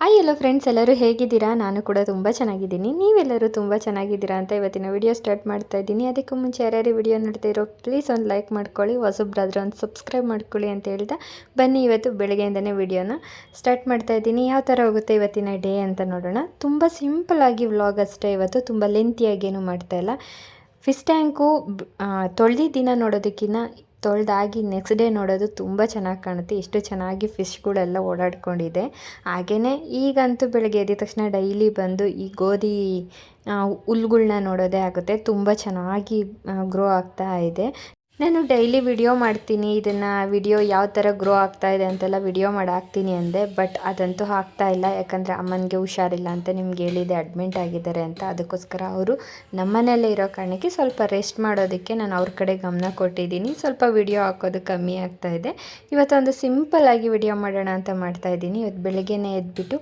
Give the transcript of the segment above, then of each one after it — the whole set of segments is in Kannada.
ಹಾಯ್ ಎಲ್ಲೋ ಫ್ರೆಂಡ್ಸ್ ಎಲ್ಲರೂ ಹೇಗಿದ್ದೀರಾ? ನಾನು ಕೂಡ ತುಂಬ ಚೆನ್ನಾಗಿದ್ದೀನಿ. ನೀವೆಲ್ಲರೂ ತುಂಬ ಚೆನ್ನಾಗಿದ್ದೀರಾ ಅಂತ ಇವತ್ತಿನ ವಿಡಿಯೋ ಸ್ಟಾರ್ಟ್ ಮಾಡ್ತಾ ಇದ್ದೀನಿ. ಅದಕ್ಕೂ ಮುಂಚೆ ಯಾರ್ಯಾರು ವಿಡಿಯೋ ನೋಡ್ತಾ ಇರೋ ಪ್ಲೀಸ್ ಒಂದು ಲೈಕ್ ಮಾಡ್ಕೊಳ್ಳಿ ಹೊಸಬ್ರಾದ್ರೂ ಒಂದು ಸಬ್ಸ್ಕ್ರೈಬ್ ಮಾಡ್ಕೊಳ್ಳಿ ಅಂತ ಹೇಳ್ತಾ ಬನ್ನಿ ಇವತ್ತು ಬೆಳಗ್ಗೆಯಿಂದನೇ ವಿಡಿಯೋನ ಸ್ಟಾರ್ಟ್ ಮಾಡ್ತಾ ಇದ್ದೀನಿ. ಯಾವ ಥರ ಹೋಗುತ್ತೆ ಇವತ್ತಿನ ಡೇ ಅಂತ ನೋಡೋಣ. ತುಂಬ ಸಿಂಪಲ್ಲಾಗಿ ವ್ಲಾಗ್ ಅಷ್ಟೇ ಇವತ್ತು. ತುಂಬ ಮಾಡ್ತಾ ಇಲ್ಲ. ಫಿಶ್ ಟ್ಯಾಂಕು ತೊಳೆದಿದ್ದ ದಿನ ನೋಡೋದಕ್ಕಿಂತ ತೊಳೆದಾಗಿ ನೆಕ್ಸ್ಟ್ ಡೇ ನೋಡೋದು ತುಂಬ ಚೆನ್ನಾಗಿ ಕಾಣುತ್ತೆ. ಎಷ್ಟು ಚೆನ್ನಾಗಿ ಫಿಶ್ಗಳೆಲ್ಲ ಓಡಾಡ್ಕೊಂಡಿದೆ. ಹಾಗೆಯೇ ಈಗಂತೂ ಬೆಳಗ್ಗೆ ಎದ್ದ ತಕ್ಷಣ ಡೈಲಿ ಬಂದು ಈ ಗೋಧಿ ಹುಲ್ಗಳ್ನ ನೋಡೋದೇ ಆಗುತ್ತೆ. ತುಂಬ ಚೆನ್ನಾಗಿ ಗ್ರೋ ಆಗ್ತಾ ಇದೆ. ನಾನು ಡೈಲಿ ವಿಡಿಯೋ ಮಾಡ್ತೀನಿ, ಇದನ್ನು ವಿಡಿಯೋ ಯಾವ ಥರ ಗ್ರೋ ಆಗ್ತಾ ಇದೆ ಅಂತೆಲ್ಲ ವಿಡಿಯೋ ಮಾಡಿ ಹಾಕ್ತೀನಿ ಅಂದೆ ಬಟ್ ಅದಂತೂ ಆಗ್ತಾ ಇಲ್ಲ. ಯಾಕಂದರೆ ಅಮ್ಮನಿಗೆ ಹುಷಾರಿಲ್ಲ ಅಂತ ನಿಮ್ಗೆ ಹೇಳಿದೆ ಅಡ್ಮಿಂಟ್ ಆಗಿದ್ದಾರೆ ಅಂತ. ಅದಕ್ಕೋಸ್ಕರ ಅವರು ನಮ್ಮನೆಯಲ್ಲೇ ಇರೋ ಕಾರಣಕ್ಕೆ ಸ್ವಲ್ಪ ರೆಸ್ಟ್ ಮಾಡೋದಕ್ಕೆ ನಾನು ಅವ್ರ ಕಡೆ ಗಮನ ಕೊಟ್ಟಿದ್ದೀನಿ. ಸ್ವಲ್ಪ ವಿಡಿಯೋ ಹಾಕೋದು ಕಮ್ಮಿ ಆಗ್ತಾ ಇದೆ. ಇವತ್ತೊಂದು ಸಿಂಪಲ್ಲಾಗಿ ವಿಡಿಯೋ ಮಾಡೋಣ ಅಂತ ಮಾಡ್ತಾ ಇದ್ದೀನಿ. ಇವತ್ತು ಬೆಳಗ್ಗೆನೇ ಎದ್ಬಿಟ್ಟು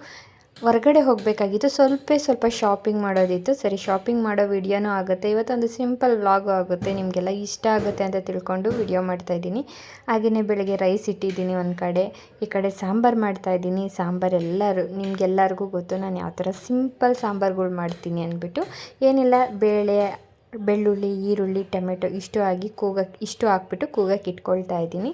ಹೊರಗಡೆ ಹೋಗಬೇಕಾಗಿತ್ತು. ಸ್ವಲ್ಪ ಸ್ವಲ್ಪ ಶಾಪಿಂಗ್ ಮಾಡೋದಿತ್ತು. ಸರಿ ಶಾಪಿಂಗ್ ಮಾಡೋ ವಿಡಿಯೋನೂ ಆಗುತ್ತೆ. ಇವತ್ತೊಂದು ಸಿಂಪಲ್ ವ್ಲಾಗು ಆಗುತ್ತೆ. ನಿಮಗೆಲ್ಲ ಇಷ್ಟ ಆಗುತ್ತೆ ಅಂತ ತಿಳ್ಕೊಂಡು ವಿಡಿಯೋ ಮಾಡ್ತಾಯಿದ್ದೀನಿ ಹಾಗೆಯೇ ಬೆಳಗ್ಗೆ ರೈಸ್ ಇಟ್ಟಿದ್ದೀನಿ ಒಂದು ಕಡೆ. ಈ ಕಡೆ ಸಾಂಬಾರು ಮಾಡ್ತಾಯಿದ್ದೀನಿ ಸಾಂಬಾರು ಎಲ್ಲರೂ, ನಿಮಗೆಲ್ಲರಿಗೂ ಗೊತ್ತು. ನಾನು ಯಾವ ಥರ ಸಿಂಪಲ್ ಸಾಂಬಾರುಗಳು ಮಾಡ್ತೀನಿ ಅಂದ್ಬಿಟ್ಟು ಏನಿಲ್ಲ, ಬೇಳೆ ಬೆಳ್ಳುಳ್ಳಿ, ಈರುಳ್ಳಿ, ಟೊಮೆಟೊ ಇಷ್ಟು ಆಗಿ ಕೂಗಕ್ಕೆ ಇಷ್ಟು ಹಾಕ್ಬಿಟ್ಟು ಕೂಗಕ್ಕೆ ಇಟ್ಕೊಳ್ತಾ ಇದ್ದೀನಿ.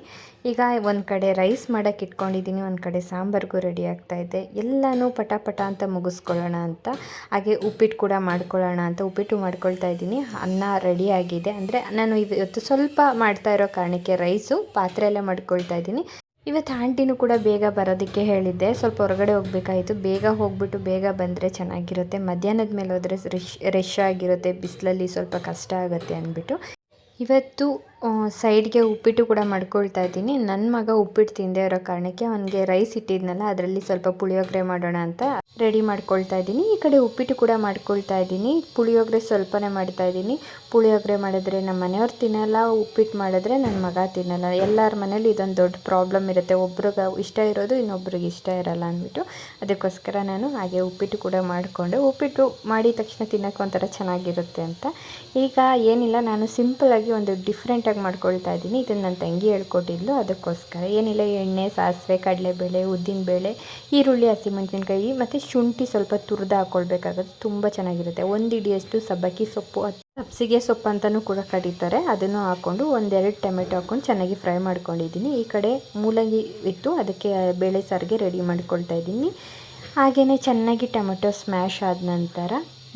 ಈಗ ಒಂದು ಕಡೆ ರೈಸ್ ಮಾಡೋಕ್ಕೆ ಇಟ್ಕೊಂಡಿದ್ದೀನಿ, ಒಂದು ಕಡೆ ಸಾಂಬಾರಿಗೂ ರೆಡಿ ಆಗ್ತಾ ಇದೆ. ಎಲ್ಲನೂ ಪಟ ಪಟ ಅಂತ ಮುಗಿಸ್ಕೊಳ್ಳೋಣ ಅಂತ, ಹಾಗೆ ಉಪ್ಪಿಟ್ಟು ಕೂಡ ಮಾಡ್ಕೊಳ್ಳೋಣ ಅಂತ ಉಪ್ಪಿಟ್ಟು ಮಾಡ್ಕೊಳ್ತಾ ಇದ್ದೀನಿ. ಅನ್ನ ರೆಡಿ ಆಗಿದೆ. ಅಂದರೆ ನಾನು ಇವತ್ತು ಸ್ವಲ್ಪ ಮಾಡ್ತಾ ಇರೋ ಕಾರಣಕ್ಕೆ ರೈಸು ಪಾತ್ರೆಯಲ್ಲೇ ಮಾಡ್ಕೊಳ್ತಾ ಇದ್ದೀನಿ. ಇವತ್ತು ಆಂಟಿನೂ ಕೂಡ ಬೇಗ ಬರೋದಕ್ಕೆ ಹೇಳಿದ್ದೆ. ಸ್ವಲ್ಪ ಹೊರಗಡೆ ಹೋಗಬೇಕಾಯಿತು. ಬೇಗ ಹೋಗ್ಬಿಟ್ಟು ಬೇಗ ಬಂದರೆ ಚೆನ್ನಾಗಿರುತ್ತೆ. ಮಧ್ಯಾಹ್ನದ ಮೇಲೆ ಹೋದರೆ ರಿಶ್ ರಶ್ ಆಗಿರುತ್ತೆ. ಬಿಸಿಲಲ್ಲಿ ಸ್ವಲ್ಪ ಕಷ್ಟ ಆಗುತ್ತೆ ಅಂದ್ಬಿಟ್ಟು. ಇವತ್ತು ಸೈಡ್ಗೆ ಉಪ್ಪಿಟ್ಟು ಕೂಡ ಮಾಡ್ಕೊಳ್ತಾ ಇದ್ದೀನಿ. ನನ್ನ ಮಗ ಉಪ್ಪಿಟ್ಟು ತಿಂದೇ ಇರೋ ಕಾರಣಕ್ಕೆ ಅವನಿಗೆ ರೈಸ್ ಇಟ್ಟಿದ್ನಲ್ಲ, ಅದರಲ್ಲಿ ಸ್ವಲ್ಪ ಪುಳಿಯೋಗರೆ ಮಾಡೋಣ ಅಂತ ರೆಡಿ ಮಾಡ್ಕೊಳ್ತಾ ಇದ್ದೀನಿ. ಈ ಕಡೆ ಉಪ್ಪಿಟ್ಟು ಕೂಡ ಮಾಡ್ಕೊಳ್ತಾ ಇದ್ದೀನಿ. ಪುಳಿಯೋಗರೆ ಸ್ವಲ್ಪನೇ ಮಾಡ್ತಾ ಇದ್ದೀನಿ. ಪುಳಿಯೋಗರೆ ಮಾಡಿದ್ರೆ ನಮ್ಮ ಮನೆಯವ್ರು ತಿನ್ನಲ್ಲ, ಉಪ್ಪಿಟ್ಟು ಮಾಡಿದ್ರೆ ನನ್ನ ಮಗ ತಿನ್ನಲ್ಲ. ಎಲ್ಲರ ಮನೇಲಿ ಇದೊಂದು ದೊಡ್ಡ ಪ್ರಾಬ್ಲಮ್ ಇರುತ್ತೆ. ಒಬ್ರಿಗೆ ಇಷ್ಟ ಇರೋದು, ಇನ್ನೊಬ್ರಿಗೆ ಇಷ್ಟ ಇರಲ್ಲ ಅಂದ್ಬಿಟ್ಟು ಅದಕ್ಕೋಸ್ಕರ ನಾನು ಹಾಗೆ ಉಪ್ಪಿಟ್ಟು ಕೂಡ ಮಾಡಿಕೊಂಡೆ, ಉಪ್ಪಿಟ್ಟು ಮಾಡಿದ ತಕ್ಷಣ ತಿನ್ನೋಕೆ ಒಂಥರ ಚೆನ್ನಾಗಿರುತ್ತೆ ಅಂತ. ಈಗ ಏನಿಲ್ಲ, ನಾನು ಸಿಂಪಲಾಗಿ ಒಂದು ಡಿಫ್ರೆಂಟಾಗಿ ಮಾಡ್ಕೊಳ್ತಾ ಇದ್ದೀನಿ. ಇದನ್ನು ನನ್ನ ತಂಗಿ ಹೇಳ್ಕೊಟ್ಟಿದ್ಲು. ಅದಕ್ಕೋಸ್ಕರ ಏನಿಲ್ಲ, ಎಣ್ಣೆ, ಸಾಸಿವೆ, ಕಡಲೆಬೇಳೆ ಉದ್ದಿನಬೇಳೆ ಈರುಳ್ಳಿ, ಹಸಿಮೆಣಸಿನ್ಕಾಯಿ ಮತ್ತು ಶುಂಠಿ ಸ್ವಲ್ಪ ತುರಿದು ಹಾಕ್ಕೊಳ್ಬೇಕಾಗುತ್ತೆ ತುಂಬ ಚೆನ್ನಾಗಿರುತ್ತೆ. ಒಂದು ಇಡಿಯಷ್ಟು ಸಬ್ಬಕ್ಕಿ ಸೊಪ್ಪು ಸಬ್ಸಿಗೆ ಸೊಪ್ಪು ಅಂತಲೂ ಕೂಡ ಕರೀತಾರೆ. ಅದನ್ನು ಹಾಕ್ಕೊಂಡು ಒಂದೆರಡು ಟೊಮೆಟೊ ಹಾಕ್ಕೊಂಡು ಚೆನ್ನಾಗಿ ಫ್ರೈ ಮಾಡ್ಕೊಂಡಿದ್ದೀನಿ. ಈ ಕಡೆ ಮೂಲಂಗಿ ಇತ್ತು. ಅದಕ್ಕೆ ಬೇಳೆ ಸಾರಿಗೆ ರೆಡಿ ಮಾಡ್ಕೊಳ್ತಾ ಇದ್ದೀನಿ. ಹಾಗೆಯೇ ಚೆನ್ನಾಗಿ ಟೊಮೆಟೊ ಸ್ಮ್ಯಾಶ್ ಆದ ನಂತರ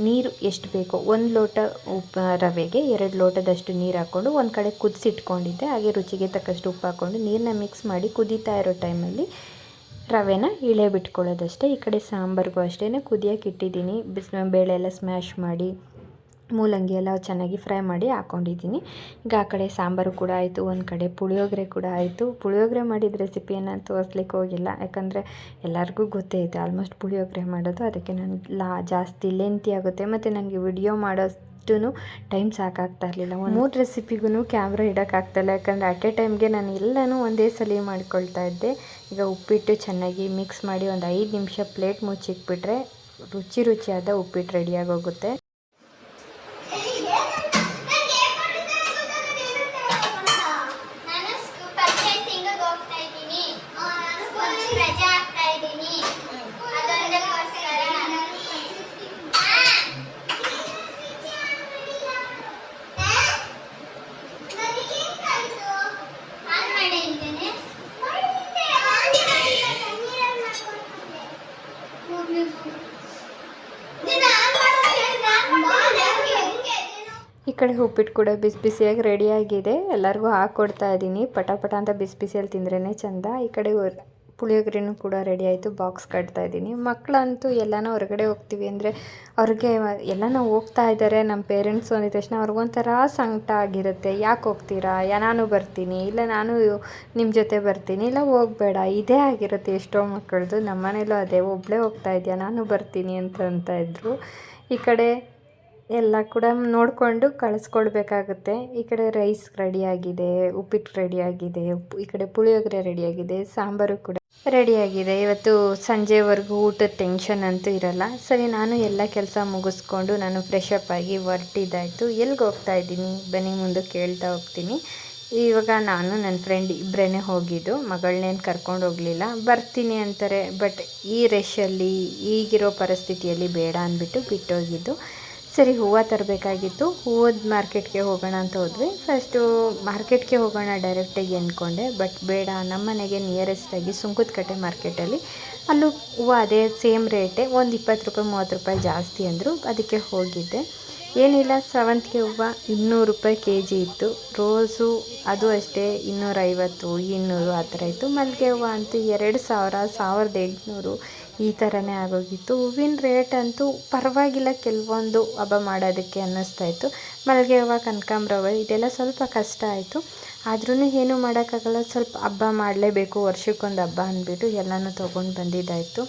ನೀರು ಎಷ್ಟು ಬೇಕೋ ಒಂದು ಲೋಟ ಉಪ್ಪು ರವೆಗೆ ಎರಡು ಲೋಟದಷ್ಟು ನೀರು ಹಾಕ್ಕೊಂಡು ಒಂದು ಕಡೆ ಕುದಿಸಿಟ್ಕೊಂಡಿದ್ದೆ. ಹಾಗೆ ರುಚಿಗೆ ತಕ್ಕಷ್ಟು ಉಪ್ಪು ಹಾಕ್ಕೊಂಡು ನೀರನ್ನ ಮಿಕ್ಸ್ ಮಾಡಿ ಕುದೀತಾ ಇರೋ ಟೈಮಲ್ಲಿ ರವೆನ ಇಳೆ ಬಿಟ್ಕೊಳ್ಳೋದಷ್ಟೇ. ಈ ಕಡೆ ಸಾಂಬಾರಿಗೂ ಅಷ್ಟೇ ಕುದಿಯೋಕೆ ಇಟ್ಟಿದ್ದೀನಿ. ಬೇಳೆ ಎಲ್ಲ ಸ್ಮ್ಯಾಶ್ ಮಾಡಿ ಮೂಲಂಗಿ ಎಲ್ಲ ಚೆನ್ನಾಗಿ ಫ್ರೈ ಮಾಡಿ ಹಾಕ್ಕೊಂಡಿದ್ದೀನಿ ಈಗ ಆ ಕಡೆ ಸಾಂಬಾರು ಕೂಡ ಆಯಿತು, ಒಂದು ಕಡೆ ಪುಳಿಯೋಗರೆ ಕೂಡ ಆಯಿತು. ಪುಳಿಯೋಗರೆ ಮಾಡಿದ ರೆಸಿಪಿಯನ್ನು ತೋರಿಸ್ಲಿಕ್ಕೆ ಹೋಗಿಲ್ಲ. ಯಾಕಂದರೆ ಎಲ್ಲರಿಗೂ ಗೊತ್ತೇ ಇದೆ ಆಲ್ಮೋಸ್ಟ್ ಪುಳಿಯೋಗರೆ ಮಾಡೋದು, ಅದಕ್ಕೆ ನಾನು ಲಾ ಜಾಸ್ತಿ ಲೆಂತಿ ಆಗುತ್ತೆ. ಮತ್ತು ನನಗೆ ವಿಡಿಯೋ ಮಾಡೋ ಟೈಮ್ ಸಾಕಾಗ್ತಾ ಇರಲಿಲ್ಲ. ಒಂದು ಮೂರು ರೆಸಿಪಿಗೂ ಕ್ಯಾಮ್ರಾ ಇಡೋಕ್ಕಾಗ್ತಾಯಿಲ್ಲ ಯಾಕಂದರೆ ಅಟ್ ಎ ಟೈಮ್ಗೆ ನಾನು ಎಲ್ಲನೂ ಒಂದೇ ಸಲ ಮಾಡ್ಕೊಳ್ತಾ ಇದ್ದೆ. ಈಗ ಉಪ್ಪಿಟ್ಟು ಚೆನ್ನಾಗಿ ಮಿಕ್ಸ್ ಮಾಡಿ ಒಂದು ಐದು ನಿಮಿಷ ಪ್ಲೇಟ್ ಮುಚ್ಚಿಕ್ಬಿಟ್ರೆ ರುಚಿ ರುಚಿಯಾದ ಉಪ್ಪಿಟ್ಟು ರೆಡಿಯಾಗಿ ಹೋಗುತ್ತೆ ಕಡೆ ಉಪ್ಪಿಟ್ಟು ಕೂಡ ಬಿಸಿ ಬಿಸಿಯಾಗಿ ರೆಡಿಯಾಗಿದೆ ಎಲ್ಲರಿಗೂ ಹಾಕ್ಕೊಡ್ತಾ ಇದ್ದೀನಿ. ಪಟ ಪಟ ಅಂತ ಬಿಸಿ ಬಿಸಿಯಲ್ಲಿ ತಿಂದ್ರೇ ಚೆಂದ. ಈ ಕಡೆ ಪುಳಿಯೋಗರೆನೂ ಕೂಡ ರೆಡಿ ಆಯಿತು. ಬಾಕ್ಸ್ ಕಟ್ತಾ ಇದ್ದೀನಿ. ಮಕ್ಕಳಂತೂ ಎಲ್ಲಾನ ಹೊರಗಡೆ ಹೋಗ್ತೀವಿ ಅಂದರೆ ಅವ್ರಿಗೆ ಎಲ್ಲಾನ ಹೋಗ್ತಾ ಇದ್ದಾರೆ ನಮ್ಮ ಪೇರೆಂಟ್ಸು ಅಂದಿದ ತಕ್ಷಣ ಅವ್ರಿಗೊಂಥರ ಸಂಕಟ ಆಗಿರುತ್ತೆ. ಯಾಕೆ ಹೋಗ್ತೀರಾ? ಯಾ ನಾನು ಬರ್ತೀನಿ. ಇಲ್ಲ ನಾನು ನಿಮ್ಮ ಜೊತೆ ಬರ್ತೀನಿ. ಇಲ್ಲ ಹೋಗಬೇಡ. ಇದೇ ಆಗಿರುತ್ತೆ ಎಷ್ಟೋ ಮಕ್ಕಳದು. ನಮ್ಮ ಮನೇಲೂ ಅದೇ. ಒಬ್ಬಳೇ ಹೋಗ್ತಾ ಇದೆಯಾ? ನಾನು ಬರ್ತೀನಿ ಅಂತ ಅಂತ ಇದ್ದರು ಈ ಕಡೆ ಎಲ್ಲ ಕೂಡ ನೋಡಿಕೊಂಡು ಕಳಿಸ್ಕೊಡ್ಬೇಕಾಗುತ್ತೆ. ಈ ಕಡೆ ರೈಸ್ ರೆಡಿಯಾಗಿದೆ, ಉಪ್ಪಿಟ್ಟು ರೆಡಿಯಾಗಿದೆ ಈ ಕಡೆ ಪುಳಿಯೋಗರೆ ರೆಡಿಯಾಗಿದೆ, ಸಾಂಬಾರು ಕೂಡ ರೆಡಿಯಾಗಿದೆ. ಇವತ್ತು ಸಂಜೆವರೆಗೂ ಊಟದ ಟೆನ್ಷನ್ ಅಂತೂ ಇರಲ್ಲ. ಸರಿ, ನಾನು ಎಲ್ಲ ಕೆಲಸ ಮುಗಿಸ್ಕೊಂಡು ನಾನು ಫ್ರೆಶ್ ಅಪ್ ಆಗಿ ಹೊರಟಿದ್ದಾಯಿತು. ಎಲ್ಲಿಗೆ ಹೋಗ್ತಾ ಇದ್ದೀನಿ? ಬನ್ನಿ, ಮುಂದೆ ಕೇಳ್ತಾ ಹೋಗ್ತೀನಿ. ಇವಾಗ ನಾನು ನನ್ನ ಫ್ರೆಂಡ್ ಇಬ್ಬರೇ ಹೋಗಿದ್ದು. ಮಗಳನ್ನೇನು ಕರ್ಕೊಂಡು ಹೋಗಲಿಲ್ಲ. ಬರ್ತೀನಿ ಅಂತಾರೆ ಬಟ್ ಈ ರೆಶಲ್ಲಿ ಈಗಿರೋ ಪರಿಸ್ಥಿತಿಯಲ್ಲಿ ಬೇಡ ಅಂದ್ಬಿಟ್ಟು ಬಿಟ್ಟೋಗಿದ್ದು. ಸರಿ ಹೂವು ತರಬೇಕಾಗಿತ್ತು. ಹೂವದ ಮಾರ್ಕೆಟ್ಗೆ ಹೋಗೋಣ ಅಂತ ಹೋದ್ವಿ. ಫಸ್ಟು ಮಾರ್ಕೆಟ್ಗೆ ಹೋಗೋಣ ಡೈರೆಕ್ಟಾಗಿ ಅಂದ್ಕೊಂಡೆ. ಬಟ್ ಬೇಡ, ನಮ್ಮ ಮನೆಗೆ ನಿಯರೆಸ್ಟಾಗಿ ಸುಂಕದಕಟ್ಟೆ ಮಾರ್ಕೆಟಲ್ಲಿ ಅಲ್ಲೂ. ಹೂವು ಅದೇ ಸೇಮ್ ರೇಟೆ ಒಂದು ಇಪ್ಪತ್ತು ರೂಪಾಯಿ, ಮೂವತ್ತು ರೂಪಾಯಿ ಜಾಸ್ತಿ ಅಂದರು. ಅದಕ್ಕೆ ಹೋಗಿದ್ದೆ. ಏನಿಲ್ಲ ಸೇವಂತಿಗೆ ಹೂವು ಇನ್ನೂರು ರೂಪಾಯಿ ಕೆ ಜಿ ಇತ್ತು. ರೋಸು ಅದು ಅಷ್ಟೇ, ಇನ್ನೂರೈವತ್ತು, ಇನ್ನೂರು ಆ ಥರ ಇತ್ತು. ಮಲ್ಲಿಗೆ ಹೂವು ಅಂತೂ ಎರಡು ಸಾವಿರ, ಸಾವಿರದ ಎಂಟುನೂರು ಈ ಥರನೇ ಆಗೋಗಿತ್ತು. ಹೂವಿನ ರೇಟ್ ಅಂತೂ ಪರವಾಗಿಲ್ಲ, ಕೆಲವೊಂದು ಹಬ್ಬ ಮಾಡೋದಕ್ಕೆ ಅನ್ನಿಸ್ತಾ ಇತ್ತು. ಮಲ್ಲಿಗೆ ಹೂವು ಕನಕಾಂಬ್ರ ಹೂವು ಇದೆಲ್ಲ ಸ್ವಲ್ಪ ಕಷ್ಟ ಆಯಿತು. ಆದ್ರೂ ಏನು ಮಾಡೋಕ್ಕಾಗಲ್ಲ. ಸ್ವಲ್ಪ ಹಬ್ಬ ಮಾಡಲೇಬೇಕು, ವರ್ಷಕ್ಕೊಂದು ಹಬ್ಬ ಅಂದ್ಬಿಟ್ಟು ಎಲ್ಲನೂ ತೊಗೊಂಡು ಬಂದಿದ್ದಾಯಿತು.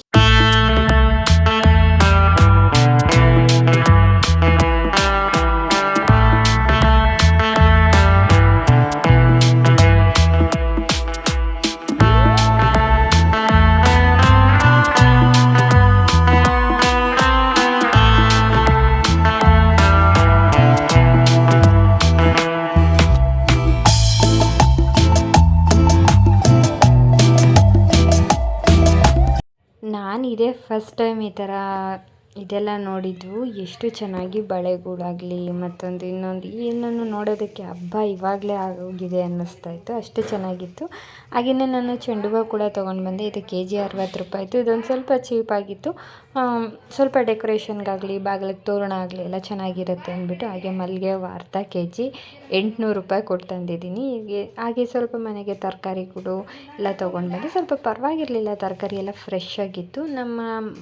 ಫಸ್ಟ್ ಟೈಮ್ ಈ ಥರ ಇದೆಲ್ಲ ನೋಡಿದ್ವು. ಎಷ್ಟು ಚೆನ್ನಾಗಿ ಬಳೆಗಳಾಗಲಿ ಮತ್ತೊಂದು ಇನ್ನೊಂದು ಏನನ್ನು ನೋಡೋದಕ್ಕೆ ಹಬ್ಬ ಇವಾಗಲೇ ಆಗೋಗಿದೆ ಅನ್ನಿಸ್ತಾ ಇತ್ತು. ಅಷ್ಟು ಚೆನ್ನಾಗಿತ್ತು. ಹಾಗೆಯೇ ನಾನು ಚೆಂಡು ಕೂಡ ತೊಗೊಂಡು ಬಂದೆ ಇದು ಕೆ ಜಿ ಅರವತ್ತು ರೂಪಾಯಿ ಇತ್ತು ಇದೊಂದು ಸ್ವಲ್ಪ ಚೀಪಾಗಿತ್ತು ಸ್ವಲ್ಪ ಡೆಕೋರೇಷನ್ಗಾಗಲಿ, ಬಾಗಿಲಿಗೆ ತೋರಣ ಆಗಲಿ ಎಲ್ಲ ಚೆನ್ನಾಗಿರುತ್ತೆ ಅಂದ್ಬಿಟ್ಟು ಹಾಗೆ ಮಲ್ಲಿಗೆ ಹೂವು ಅರ್ಧ ಕೆ ಜಿ ಎಂಟುನೂರು ರೂಪಾಯಿ ಕೊಟ್ಟು ತಂದಿದ್ದೀನಿ. ಹೀಗೆ, ಹಾಗೆ ಸ್ವಲ್ಪ ಮನೆಗೆ ತರಕಾರಿಗಳು ಎಲ್ಲ ತೊಗೊಂಡು ಬಂದೆ ಸ್ವಲ್ಪ ಪರವಾಗಿರಲಿಲ್ಲ, ತರಕಾರಿ ಎಲ್ಲ ಫ್ರೆಶ್ ಆಗಿತ್ತು. ನಮ್ಮ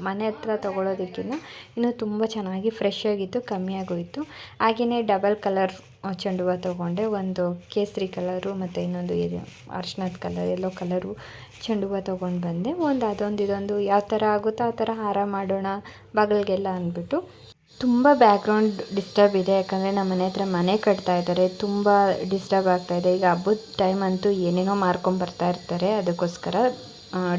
ಮನೆ ಹತ್ರ ತೊಗೊಳೋದಕ್ಕಿಂತ ಇನ್ನೂ ತುಂಬ ಚೆನ್ನಾಗಿ ಫ್ರೆಶ್ ಆಗಿತ್ತು, ಕಮ್ಮಿ ಆಗೋಯಿತು. ಹಾಗೆಯೇ ಡಬಲ್ ಕಲರ್ ಚೆಂಡು ಹೂವು ತೊಗೊಂಡೆ. ಒಂದು ಕೇಸರಿ ಕಲರು ಮತ್ತು ಇನ್ನೊಂದು ಅರ್ಶಿನದ ಕಲರ್ ಎಲ್ಲೋ ಕಲರು ಚೆಂಡು ಹೂವು ತೊಗೊಂಡು ಬಂದೆ. ಒಂದು ಅದೊಂದು ಇದೊಂದು ಯಾವ ಥರ ಆಗುತ್ತೋ ಆ ಥರ ಹಾರ ಮಾಡೋಣ ಬಾಗಿಲಿಗೆಲ್ಲ ಅಂದ್ಬಿಟ್ಟು. ತುಂಬ ಬ್ಯಾಕ್ಗ್ರೌಂಡ್ ಡಿಸ್ಟರ್ಬ್ ಇದೆ. ಯಾಕಂದರೆ ನಮ್ಮ ಮನೆ ಹತ್ರ ಮನೆ ಕಟ್ತಾ ಇದ್ದಾರೆ. ತುಂಬ ಡಿಸ್ಟರ್ಬ್ ಆಗ್ತಾ ಇದೆ. ಈಗ ಹಬ್ಬದ ಟೈಮ್ ಅಂತೂ ಏನೇನೋ ಮಾರ್ಕೊಂಬರ್ತಾ ಇರ್ತಾರೆ. ಅದಕ್ಕೋಸ್ಕರ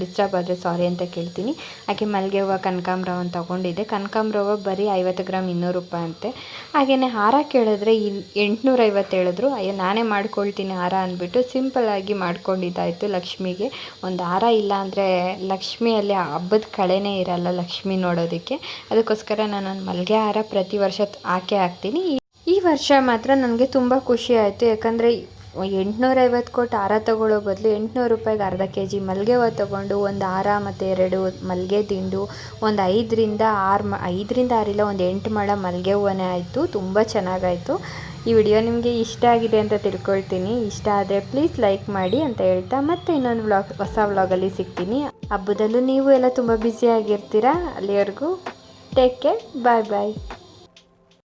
ಡಿಸ್ಟರ್ಬ್ ಆದರೆ ಸಾರಿ ಅಂತ ಕೇಳ್ತೀನಿ. ಹಾಗೆ ಮಲ್ಲಿಗೆ ಹೂವು ಕನಕಾಂಬ್ರ ಒಂದು ತೊಗೊಂಡಿದ್ದೆ. ಕನಕಾಂಬ್ರ ಹೂವು ಬರೀ ಐವತ್ತು ಗ್ರಾಮ್ ಇನ್ನೂರು ರೂಪಾಯಿ ಅಂತೆ. ಹಾಗೆಯೇ ಹಾರ ಕೇಳಿದ್ರೆ ಇನ್ ಎಂಟುನೂರೈವತ್ತು ಹೇಳಿದ್ರು. ಅಯ್ಯೋ, ನಾನೇ ಮಾಡ್ಕೊಳ್ತೀನಿ ಹಾರ ಅಂದ್ಬಿಟ್ಟು ಸಿಂಪಲ್ಲಾಗಿ ಮಾಡ್ಕೊಂಡಿದ್ದಾಯಿತು ಲಕ್ಷ್ಮಿಗೆ. ಒಂದು ಹಾರ ಇಲ್ಲ ಅಂದರೆ ಲಕ್ಷ್ಮಿಯಲ್ಲಿ ಹಬ್ಬದ ಕಳೆನೇ ಇರಲ್ಲ ಲಕ್ಷ್ಮಿ ನೋಡೋದಕ್ಕೆ. ಅದಕ್ಕೋಸ್ಕರ ನಾನೊಂದು ಮಲ್ಲಿಗೆ ಹಾರ ಪ್ರತಿ ವರ್ಷ ಹಾಕೇ ಹಾಕ್ತೀನಿ. ಈ ವರ್ಷ ಮಾತ್ರ ನನಗೆ ತುಂಬ ಖುಷಿ ಆಯಿತು. ಯಾಕಂದರೆ ಎಂಟುನೂರೈವತ್ತು ಕೊಟ್ಟು ಹಾರ ತಗೊಳ್ಳೋ ಬದಲು ಎಂಟುನೂರು ರೂಪಾಯಿಗೆ ಅರ್ಧ ಕೆ ಜಿ ಮಲ್ಲಿಗೆ ಹೂವು ತೊಗೊಂಡು ಒಂದು ಹಾರ ಮತ್ತು ಎರಡು ಮಲ್ಲಿಗೆ ದಿಂಡು ಒಂದು ಐದರಿಂದ ಆರು ಮ ಐದರಿಂದ ಆರಿಲ್ಲ ಒಂದು ಎಂಟು ಮೊಳ ಮಲ್ಲಿಗೆ ಹೂವನೇ ಆಯಿತು. ತುಂಬ ಚೆನ್ನಾಗಾಯಿತು. ಈ ವಿಡಿಯೋ ನಿಮಗೆ ಇಷ್ಟ ಆಗಿದೆ ಅಂತ ತಿಳ್ಕೊಳ್ತೀನಿ. ಇಷ್ಟ ಆದರೆ ಪ್ಲೀಸ್ ಲೈಕ್ ಮಾಡಿ ಅಂತ ಹೇಳ್ತಾ ಮತ್ತೆ ಇನ್ನೊಂದು ವ್ಲಾಗ್ ಹೊಸ ವ್ಲಾಗಲ್ಲಿ ಸಿಗ್ತೀನಿ. ಹಬ್ಬದಲ್ಲೂ ನೀವು ಎಲ್ಲ ತುಂಬ ಬ್ಯುಸಿಯಾಗಿರ್ತೀರಾ ಅಲ್ಲಿವರೆಗೂ ಟೇಕ್ ಕೇರ್. ಬಾಯ್ ಬಾಯ್.